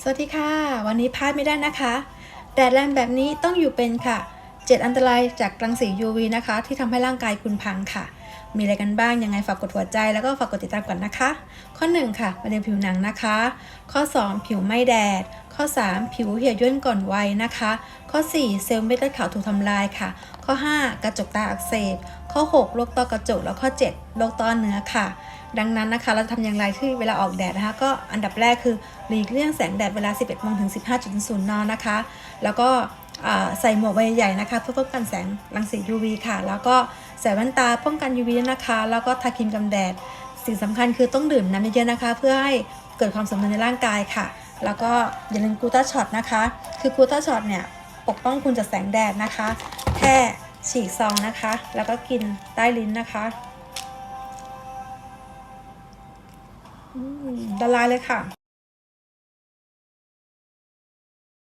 สวัสดีค่ะ วันนี้พลาดไม่ได้นะคะ แดดแรงแบบนี้ต้องอยู่เป็นค่ะ 7 อันตรายจากรังสี UV นะคะ ที่ทำให้ร่างกายคุณพังค่ะ มีอะไรกันบ้างยังไงฝากกดหัวใจแล้วก็ฝากกดติดตามก่อนนะคะ ข้อ 1 ค่ะมะเร็งผิวหนังนะคะ ข้อ 2 ผิวไม่แดด ข้อ 3 ผิวเหี่ยวย่นก่อนวัยนะคะ ข้อ 4 เซลล์เม็ดเลือดขาวถูกทำลายค่ะ ข้อ 5 กระจกตาอักเสบ ข้อ 6 โรคต้อกระจก แล้วข้อ 7 โรคต้อเนื้อค่ะ ดังนั้นนะคะ เราจะทำอย่างไรที่เวลาออกแดดนะคะ ก็อันดับแรกคือหลีกเลี่ยงแสงแดดเวลา 11โมงถึง 15.0นนะคะ แล้วก็ใส่หมวกใบใหญ่นะคะ เพื่อป้องกันแสงรังสี UV ค่ะ แล้วก็ใส่แว่นตาป้องกัน UV นะคะ แล้วก็ทาครีมกันแดด สิ่งสำคัญคือต้องดื่มน้ำเยอะๆนะคะ เพื่อให้ เกิดความสมดุลในร่างกายค่ะ แล้วก็อย่าลืมกูต้าช็อตนะคะ คือกูต้าช็อตเนี่ยปกป้องคุณจากแสงแดดนะคะ แค่ฉีกซองนะคะ แล้วก็กินใต้ลิ้นนะคะละลายเลยค่ะ